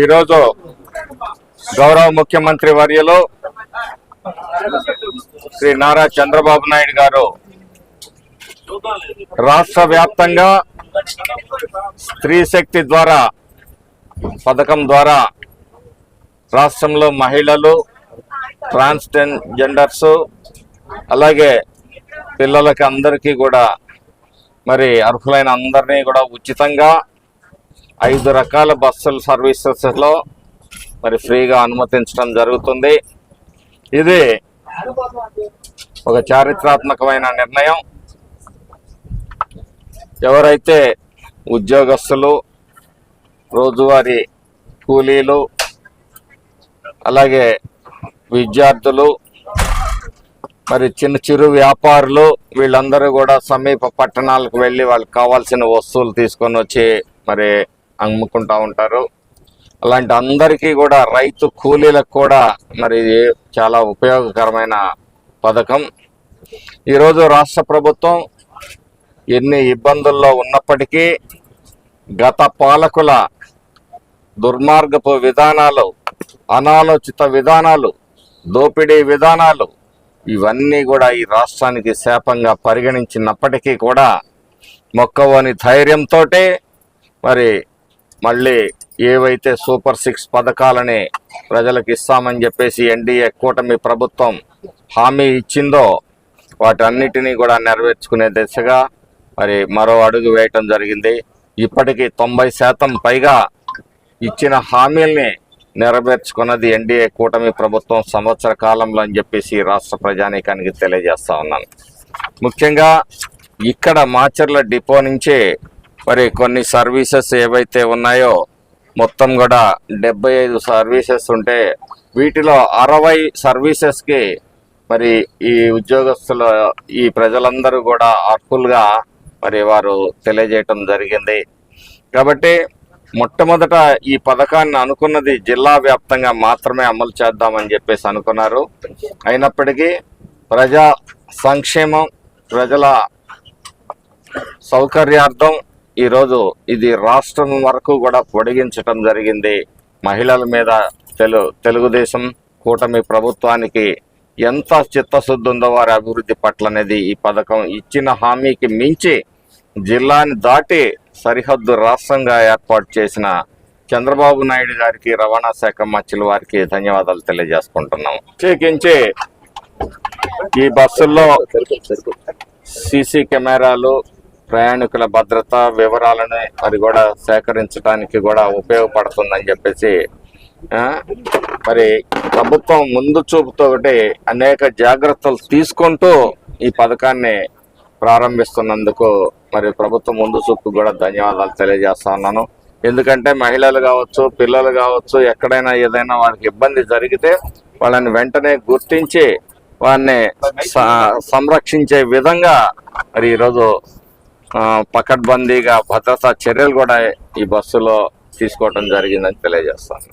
ఈరోజు గౌరవ ముఖ్యమంత్రి వర్యలో శ్రీ నారా చంద్రబాబు నాయుడు గారు రాష్ట్ర వ్యాప్తంగా స్త్రీ శక్తి ద్వారా పథకం ద్వారా రాష్ట్రంలో మహిళలు ట్రాన్స్జెండర్స్ అలాగే పిల్లలకి అందరికీ కూడా మరి అర్హులైన అందరినీ కూడా ఉచితంగా ఐదు రకాల బస్సుల సర్వీసెస్లో మరి ఫ్రీగా అనుమతించడం జరుగుతుంది. ఇది ఒక చారిత్రాత్మకమైన నిర్ణయం. ఎవరైతే ఉద్యోగస్తులు రోజువారీ కూలీలు అలాగే విద్యార్థులు మరి చిన్న చిరు వ్యాపారులు వీళ్ళందరూ కూడా సమీప పట్టణాలకు వెళ్ళి వాళ్ళకి కావాల్సిన వస్తువులు తీసుకొని వచ్చి మరి అమ్ముకుంటా ఉంటారు. అలాంటి అందరికీ కూడా రైతు కూలీలకు కూడా మరి ఇది చాలా ఉపయోగకరమైన పథకం. ఈరోజు రాష్ట్ర ప్రభుత్వం ఎన్ని ఇబ్బందుల్లో ఉన్నప్పటికీ గత పాలకుల దుర్మార్గపు విధానాలు అనాలోచిత విధానాలు దోపిడీ విధానాలు ఇవన్నీ కూడా ఈ రాష్ట్రానికి శాపంగా పరిగణించినప్పటికీ కూడా మొక్కవోని ధైర్యంతో మరి మళ్ళీ ఏవైతే సూపర్ సిక్స్ పథకాలని ప్రజలకు ఇస్తామని చెప్పేసి ఎన్డీఏ కూటమి ప్రభుత్వం హామీ ఇచ్చిందో వాటన్నిటినీ కూడా నెరవేర్చుకునే దిశగా మరి మరో అడుగు వేయటం జరిగింది. ఇప్పటికీ తొంభై శాతం పైగా ఇచ్చిన హామీల్ని నెరవేర్చుకున్నది ఎన్డీఏ కూటమి ప్రభుత్వం సంవత్సర కాలంలో అని చెప్పేసి రాష్ట్ర ప్రజానీకానికి తెలియజేస్తా ఉన్నాను. ముఖ్యంగా ఇక్కడ మాచర్ల డిపో నుంచే మరి కొన్ని సర్వీసెస్ ఏవైతే ఉన్నాయో మొత్తం కూడా డెబ్బై ఐదు సర్వీసెస్ ఉంటే వీటిలో అరవై సర్వీసెస్కి మరి ఈ ఉద్యోగస్తుల ఈ ప్రజలందరూ కూడా అర్హులుగా మరి వారు తెలియజేయటం జరిగింది. కాబట్టి మొట్టమొదట ఈ పథకాన్ని అనుకున్నది జిల్లా వ్యాప్తంగా మాత్రమే అమలు చేద్దామని చెప్పేసి అనుకున్నారు. అయినప్పటికీ ప్రజా సంక్షేమం ప్రజల సౌకర్యార్థం ఈరోజు ఇది రాష్ట్రం వరకు కూడా పొడిగించటం జరిగింది. మహిళల మీద తెలు తెలుగుదేశం కూటమి ప్రభుత్వానికి ఎంత చిత్తశుద్ధి ఉందో వారి అభివృద్ధి పట్ల అనేది ఈ పథకం ఇచ్చిన హామీకి మించి జిల్లాని దాటి సరిహద్దు రాష్ట్రంగా ఏర్పాటు చేసిన చంద్రబాబు నాయుడు గారికి రవాణా శాఖ మధ్యల వారికి ధన్యవాదాలు తెలియజేసుకుంటున్నాం. ప్రత్యేకించి ఈ బస్సుల్లో సీసీ కెమెరాలు ప్రయాణికుల భద్రత వివరాలను అది కూడా సేకరించడానికి కూడా ఉపయోగపడుతుందని చెప్పేసి మరి ప్రభుత్వం ముందు చూపుతోటి అనేక జాగ్రత్తలు తీసుకుంటూ ఈ పథకాన్ని ప్రారంభిస్తున్నందుకు మరి ప్రభుత్వం ముందు చూపు కూడా ధన్యవాదాలు తెలియజేస్తా ఉన్నాను. ఎందుకంటే మహిళలు కావచ్చు పిల్లలు కావచ్చు ఎక్కడైనా ఏదైనా వారికి ఇబ్బంది జరిగితే వాళ్ళని వెంటనే గుర్తించి వారిని సంరక్షించే విధంగా మరి ఈరోజు పకడ్బందీగా భద్రతా చర్యలు కూడా ఈ బస్సులో తీసుకోవడం జరిగిందని తెలియజేస్తాను.